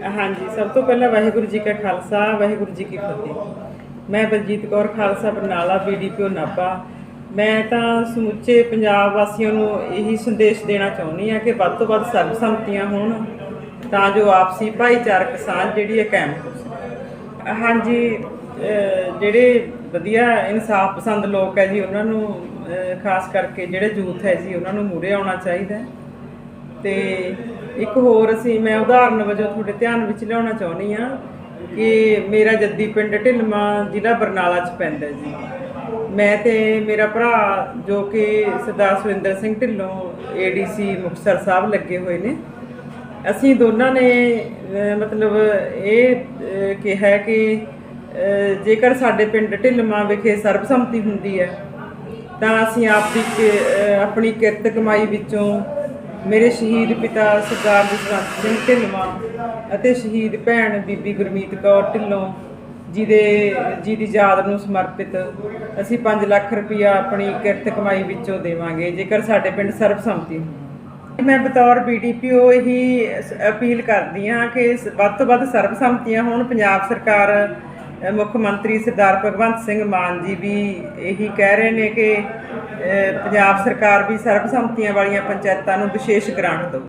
ਹਾਂਜੀ, ਸਭ ਤੋਂ ਪਹਿਲਾਂ ਵਾਹਿਗੁਰੂ ਜੀ ਕਾ ਖਾਲਸਾ, ਵਾਹਿਗੁਰੂ ਜੀ ਕੀ ਫਤਿਹ। ਮੈਂ ਬਲਜੀਤ ਕੌਰ, ਖਾਲਸਾ ਬਰਨਾਲਾ ਬੀਡੀਪੀਓ ਨਾਭਾ। ਮੈਂ ਤਾਂ ਸਮੁੱਚੇ ਪੰਜਾਬ ਵਾਸੀਆਂ ਨੂੰ ਇਹੀ ਸੰਦੇਸ਼ ਦੇਣਾ ਚਾਹੁੰਦੀ ਹਾਂ ਕਿ ਵੱਧ ਤੋਂ ਵੱਧ ਸਰਬਸੰਮਤੀਆਂ ਹੋਣ, ਤਾਂ ਜੋ ਆਪਸੀ ਭਾਈਚਾਰਕ ਸਾਂਝ ਜਿਹੜੀ ਹੈ ਕਾਇਮ ਹੋ ਸਕੇ। ਹਾਂਜੀ ਜਿਹੜੇ ਵਧੀਆ ਇਨਸਾਫ ਪਸੰਦ ਲੋਕ ਹੈ ਜੀ, ਉਹਨਾਂ ਨੂੰ ਖਾਸ ਕਰਕੇ ਜਿਹੜੇ ਯੂਥ ਹੈ ਜੀ, ਉਹਨਾਂ ਨੂੰ ਮੂਹਰੇ ਆਉਣਾ ਚਾਹੀਦਾ ਹੈ। ਤੇ ਇੱਕ ਹੋਰ ਅਸੀਂ, ਮੈਂ ਉਦਾਹਰਨ ਵਜੋਂ ਤੁਹਾਡੇ ਧਿਆਨ ਵਿੱਚ ਲਿਆਉਣਾ ਚਾਹੁੰਦੀ ਆ ਕਿ ਮੇਰਾ ਜੱਦੀ ਪਿੰਡ ਢਿਲਮਾ ਜ਼ਿਲ੍ਹਾ ਬਰਨਾਲਾ ਚ ਪੈਂਦਾ ਜੀ। ਮੈਂ ਤੇ ਮੇਰਾ ਭਰਾ ਜੋ ਕਿ ਸਰਦਾਰ ਸੁਰਿੰਦਰ ਸਿੰਘ ਢਿੱਲੋਂ ਏਡੀਸੀ ਮੁਕਤਸਰ ਸਾਹਿਬ ਲੱਗੇ ਹੋਏ ਨੇ, ਅਸੀਂ ਦੋਨਾਂ ਨੇ ਮਤਲਬ ਇਹ ਕਿਹਾ ਕਿ ਜੇਕਰ ਸਾਡੇ ਪਿੰਡ ਢਿਲਮਾ ਵਿਖੇ ਸਰਬਸੰਮਤੀ ਹੁੰਦੀ ਹੈ, ਤਾਂ ਅਸੀਂ ਆਪਦੀ ਕਿ- ਆਪਣੀ ਕਿਰਤ ਕਮਾਈ ਵਿੱਚੋਂ ਮੇਰੇ ਸ਼ਹੀਦ ਪਿਤਾ ਸਰਦਾਰ ਜਸਵੰਤ ਸਿੰਘ ਢਿੱਲਵਾਂ ਅਤੇ ਸ਼ਹੀਦ ਭੈਣ ਬੀਬੀ ਗੁਰਮੀਤ ਕੌਰ ਢਿੱਲੋਂ ਜੀ ਦੇ ਜੀ ਦੀ ਯਾਦ ਨੂੰ ਸਮਰਪਿਤ ਅਸੀਂ 5 ਲੱਖ ਰੁਪਇਆ ਆਪਣੀ ਕਿਰਤ ਕਮਾਈ ਵਿੱਚੋਂ ਦੇਵਾਂਗੇ, ਜੇਕਰ ਸਾਡੇ ਪਿੰਡ ਸਰਬਸੰਮਤੀ ਮੈਂ ਬਤੌਰ ਬੀਡੀਪੀਓ ਇਹੀ ਅਪੀਲ ਕਰਦੀ ਹਾਂ ਕਿ ਵੱਧ ਤੋਂ ਵੱਧ ਸਰਬਸੰਮਤੀਆਂ ਹੋਣ। ਪੰਜਾਬ ਸਰਕਾਰ ਮੁੱਖ ਮੰਤਰੀ ਸਰਦਾਰ ਭਗਵੰਤ ਸਿੰਘ ਮਾਨ ਜੀ ਵੀ ਇਹੀ ਕਹਿ ਰਹੇ ਨੇ ਕਿ ਪੰਜਾਬ ਸਰਕਾਰ ਵੀ ਸਰਬਸੰਮਤੀਆਂ ਵਾਲੀਆਂ ਪੰਚਾਇਤਾਂ ਨੂੰ ਵਿਸ਼ੇਸ਼ ਗ੍ਰਾਂਟ ਦੇਵੇ